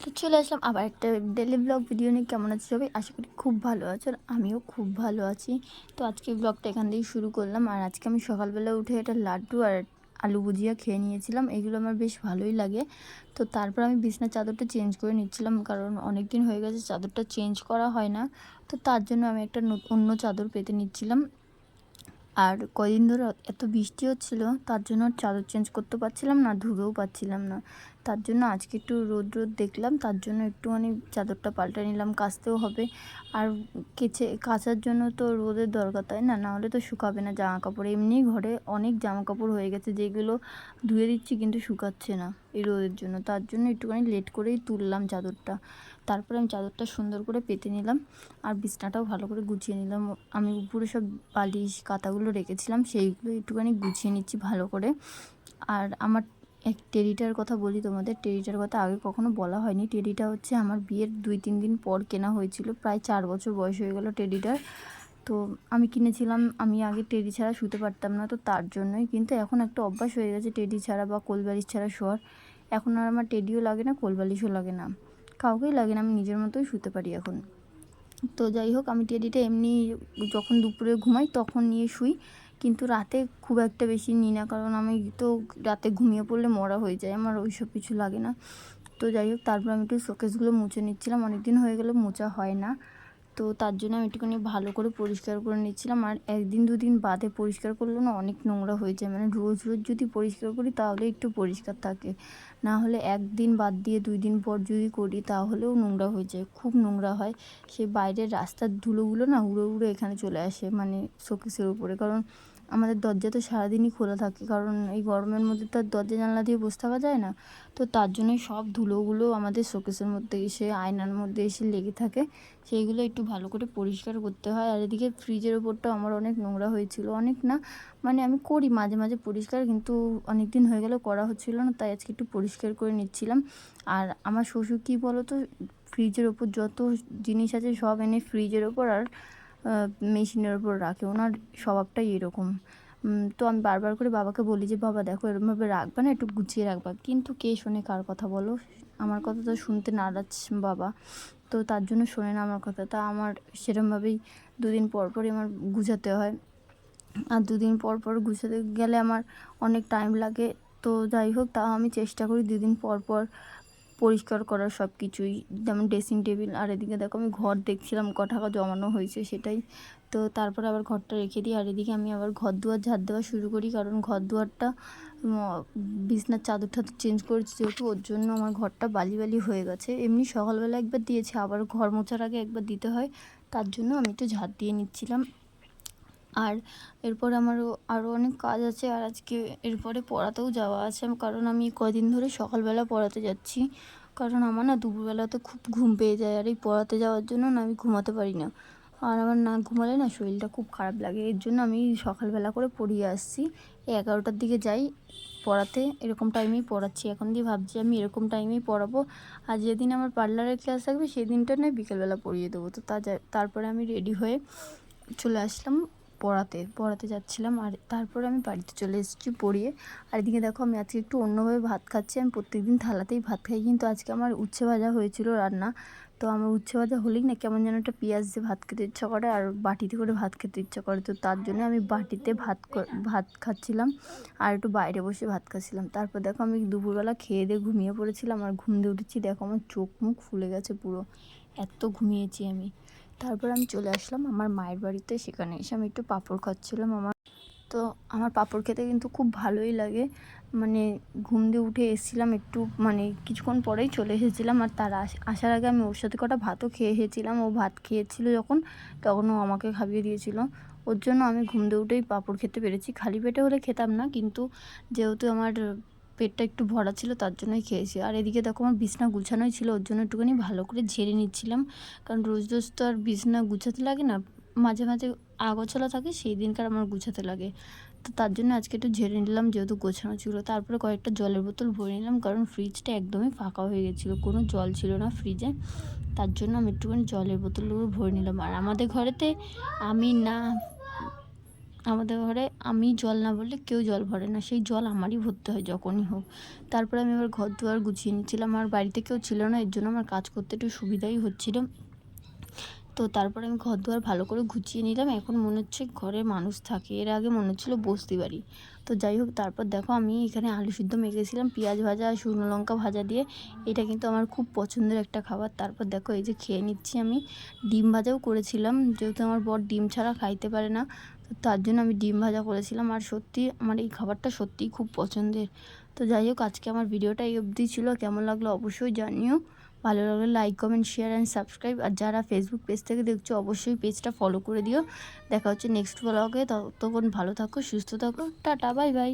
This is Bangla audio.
তো চলে আসলাম আবার একটা ডেলি ব্লগ ভিডিও নিয়ে। কেমন আছে সবাই? আশা করি খুব ভালো আছো আর আমিও খুব ভালো আছি। তো আজকে ব্লগটা এখান থেকেই শুরু করলাম। আর আজকে আমি সকালবেলা উঠে একটা লাড্ডু আর আলু ভুজিয়া খেয়ে নিয়েছিলাম। এগুলো আমার বেশ ভালোই লাগে। তো তারপর আমি বিছনার চাদরটা চেঞ্জ করে নিচ্ছিলাম। কারণ অনেক দিন হয়ে গেছে, চাদরটা চেঞ্জ করা হয় না। তো তার জন্য আমি একটা অন্য চাদর পেতে নিচ্ছিলাম। আর কদিন ধরে এত বৃষ্টি হচ্ছিল, তার জন্য চাদর চেঞ্জ করতে পারছিলাম না ধুবেও পাচ্ছিলাম না। তার জন্য আজকে একটু রোদ রোদ দেখলাম, তার জন্য একটুখানি চাদরটা পাল্টে নিলাম, কাচতেও হবে। আর কেচে, কাচার জন্য তো রোদের দরকার, তাই না? নাহলে তো শুকাবে না জামা কাপড় এমনি ঘরে অনেক জামা কাপড় হয়ে গেছে, যেগুলো ধুয়ে দিচ্ছি কিন্তু শুকাচ্ছে না এই রোদের জন্য। তার জন্য একটুখানি লেট করেই তুললাম চাদরটা। তারপরে আমি চাদরটা সুন্দর করে পেতে নিলাম আর বিছনাটাও ভালো করে গুছিয়ে নিলাম। আমি উপরে সব বালিশ কাতাগুলো রেখেছিলাম, সেইগুলো একটুখানি গুছিয়ে নিচ্ছি ভালো করে। আর আমার এক টেরিটার কথা বলি তোমাদের, টেরিটার কথা আগে কখনো বলা হয়নি। টেরিটা হচ্ছে আমার বিয়ের দুই তিন দিন পর কেনা হয়েছিল, প্রায় চার বছর বয়স হয়ে গেল টেরিটার। তো আমি কিনেছিলাম, আমি আগে টেডি ছাড়া শুতে পারতাম না, তো তার জন্যই। কিন্তু এখন একটা অভ্যাস হয়ে গেছে টেডি ছাড়া বা কোলবালিশ ছাড়া শোয়ার। এখন আর আমার টেডিও লাগে না, কোলবালিশও লাগে না। কাউকেই লাগে না, আমি নিজের মতোই শুতে পারি এখন। তো যাই হোক, আমি টেডিটা এমনি যখন দুপুরে ঘুমাই তখন নিয়ে শুই। কিন্তু রাতে খুব একটা বেশি নিই না, কারণ আমি তো রাতে ঘুমিয়ে পড়লে মরা হয়ে যায়, আমার ওই সব কিছু লাগে না। তো যাই হোক, তারপর আমি একটু শোকেসগুলো মুছে নিচ্ছিলাম অনেক দিন হয়ে গেলে মোছা হয় না। তো তার জন্য আমি একটুখানি ভালো করে পরিষ্কার করে নিচ্ছিলাম। আর একদিন দুদিন বাদে পরিষ্কার করলে না অনেক নোংরা হয়ে যায়। মানে রোজ রোজ যদি পরিষ্কার করি তাহলে একটু পরিষ্কার থাকে। না হলে একদিন বাদ দিয়ে দুই দিন পর যদি করি তাহলেও নোংরা হয়ে যায়। খুব নোংরা হয়। সেই বাইরের রাস্তার ধুলোগুলো না উড়ে উড়ে এখানে চলে আসে মানে শোকেসের উপরে। কারণ আমাদের দরজা তো সারাদিনই খোলা থাকে, কারণ এই গরমের মধ্যে তো আর দরজা জানলা দিয়ে বসে থাকা যায় না। তো তার জন্যই সব ধুলোগুলো আমাদের শোকেসের মধ্যে এসে, আয়নার মধ্যে এসে লেগে থাকে। সেইগুলো একটু ভালো করে পরিষ্কার করতে হয়। আর এদিকে ফ্রিজের ওপরটা আমার অনেক নোংরা হয়েছিল, অনেক না মানে আমি করি মাঝে মাঝে পরিষ্কার, কিন্তু অনেক দিন হয়ে গেল করা হচ্ছিল না, তাই আজকে একটু পরিষ্কার করে নিচ্ছিলাম। আর আমার শ্বশুর কী বলো তো ফ্রিজের ওপর যত জিনিস আছে সব এনে ফ্রিজের ওপর, আর মেশিনের ওপর রাখে, ওনার স্বভাবটাই এরকম। তো আমি বারবার করে বাবাকে বলি যে, বাবা, দেখো এরকমভাবে রাখবা না, একটু গুছিয়ে রাখবা। কিন্তু কে শোনে কার কথা বলো? আমার কথা তো শুনতে নারাজ বাবা, তো তার জন্য শোনে না আমার কথা। তা আমার সেরমভাবেই দুদিন পর পরই আমার গুছাতে হয়। আর দুদিন পর পর গুছাতে গেলে আমার অনেক টাইম লাগে। তো যাই হোক তাও আমি চেষ্টা করি দুদিন পর পর পরিষ্কার করার সব কিছুই যেমন ড্রেসিং টেবিল আর এদিকে দেখো আমি ঘর দেখছিলাম ক টাকা জমানো হয়েছে সেটাই। তো তারপরে আবার ঘরটা রেখে দিই, আর এদিকে আমি আবার ঘর দুয়ার ঝাড় দেওয়া শুরু করি, কারণ ঘর দুয়ারটা বিছনার চাদর টাদর চেঞ্জ করেছি যেহেতু, ওর জন্য আমার ঘরটা বালি বালি হয়ে গেছে। এমনি সকালবেলা একবার দিয়েছে, আবার ঘর মোছার আগে একবার দিতে হয়, তার জন্য আমি একটু ঝাড় দিয়ে নিচ্ছিলাম। আর এরপর আমারও আরও অনেক কাজ আছে আর আজকে এরপরে পড়াতেও যাওয়া আছে। কারণ আমি কদিন ধরে সকালবেলা পড়াতে যাচ্ছি। কারণ আমার না দুপুরবেলাতে খুব ঘুম পেয়ে যায় আর এই পড়াতে যাওয়ার জন্য না আমি ঘুমাতে পারি না। আর আমার না ঘুমালে না শরীরটা খুব খারাপ লাগে। এর জন্য আমি সকালবেলা করে পড়িয়ে আসছি। এগারোটার দিকে যাই পড়াতে। এরকম টাইমেই পড়াচ্ছি। এখন দিয়ে ভাবছি আমি এরকম টাইমেই পড়াবো। আর যেদিন আমার পার্লারের ক্লাস থাকবে, সেদিনটা নয় বিকেলবেলা পড়িয়ে দেবো। তো তা তারপরে আমি রেডি হয়ে চলে আসলাম পড়াতে পড়াতে যাচ্ছিলাম আর তারপরে আমি বাড়িতে চলে এসেছি পড়িয়ে। আর এদিকে দেখো আমি আজকে একটু অন্যভাবে ভাত খাচ্ছি। আমি প্রত্যেকদিন থালাতেই ভাত খাই। কিন্তু আজকে আমার উচ্ছে ভাজা হয়েছিল রান্না। তো আমার উচ্ছে ভাজা হলেই না কেমন যেন একটা পেঁয়াজ দিয়ে ভাত খেতে ইচ্ছা করে আর বাটিতে করে ভাত খেতে ইচ্ছা করে। তো তার জন্য আমি বাটিতে ভাত ভাত খাচ্ছিলাম আর একটু বাইরে বসে ভাত খাচ্ছিলাম। তারপর দেখো আমি দুপুরবেলা খেয়ে দিয়ে ঘুমিয়ে পড়েছিলাম আর ঘুম দিয়ে উঠেছি। দেখো আমার চোখ মুখ ফুলে গেছে পুরো। এত ঘুমিয়েছি আমি। তারপর আমি চলে আসলাম আমার মায়ের বাড়িতে। সেখানে এসে আমি একটু পাঁপড় খাচ্ছিলাম আমার। তো আমার পাঁপড় খেতে কিন্তু খুব ভালোই লাগে। মানে ঘুম দিয়ে উঠে এসেছিলাম একটু মানে কিছুক্ষণ পরেই চলে এসেছিলাম। আর তার আস- আসার আগে আমি ওর সাথে কটা ভাতও খেয়ে এসেছিলাম। ও ভাত খেয়েছিল যখন, তখন ও আমাকে খাইয়ে দিয়েছিল। ওর জন্য আমি ঘুম দিয়ে উঠেই পাঁপড় খেতে পেরেছি। খালি পেটে হলে খেতাম না। কিন্তু যেহেতু আমার পেটটা একটু ভরা ছিল, তার জন্যই খেয়েছি। আর এদিকে দেখো আমার বিছনা গুছানোই ছিল, ওর জন্য একটুখানি ভালো করে ঝেড়ে নিচ্ছিলাম। কারণ রোজ রোজ তো আর বিছনা গুছাতে লাগে না, মাঝে মাঝে আগোছালা থাকে, সেই দিনকার আমার গুছাতে লাগে। তো তার জন্য আজকে একটু ঝেড়ে নিলাম, যেহেতু গোছানো ছিল। তারপরে কয়েকটা জলের বোতল ভরে নিলাম, কারণ ফ্রিজটা একদমই ফাঁকা হয়ে গেছিল, কোনো জল ছিল না ফ্রিজে তার জন্য আমি একটুখানি জলের বোতলগুলো ভরে নিলাম। আর আমাদের ঘরেতে আমি না আমাদের ঘরে আমি জল না বললে কেউ জল ভরে না। সেই জল আমারই ভরতে হয় যখনই হোক। তারপরে আমি আবার ঘর দুয়ার গুছিয়ে নিচ্ছিলাম। আমার বাড়িতে কেউ ছিল না। এর জন্য আমার কাজ করতে একটু সুবিধাই হচ্ছিল। তো তারপরে আমি ঘর দুয়ার ভালো করে গুছিয়ে নিলাম। এখন মনে হচ্ছে ঘরে মানুষ থাকে। এর আগে মনে হচ্ছিল বস্তি বাড়ি। তো যাই হোক, তারপর দেখো আমি এখানে আলু সিদ্ধ মেখেছিলাম, পেঁয়াজ ভাজা আর শুকনো লঙ্কা ভাজা দিয়ে। এটা কিন্তু আমার খুব পছন্দের একটা খাবার। তারপর দেখো এই যে খেয়ে নিচ্ছি আমি। ডিম ভাজাও করেছিলাম। যেহেতু আমার বর ডিম ছাড়া খাইতে পারে না, তো তার জন্য আমি ডিম ভাজা করেছিলাম। আর সত্যি আমার এই খাবারটা সত্যিই খুব পছন্দের। তো যাই হোক, আজকে আমার ভিডিওটা এই অবধি ছিল। কেমন লাগল অবশ্যই জানিও। ভালো লাগলে like comment share and subscribe আর যারা ফেসবুক পেজ থেকে দেখছ, অবশ্যই পেজটা ফলো করে দিও। দেখা হচ্ছে নেক্সট ব্লগে ততক্ষণ ভালো থাকো, সুস্থ থাকো। Tata bye bye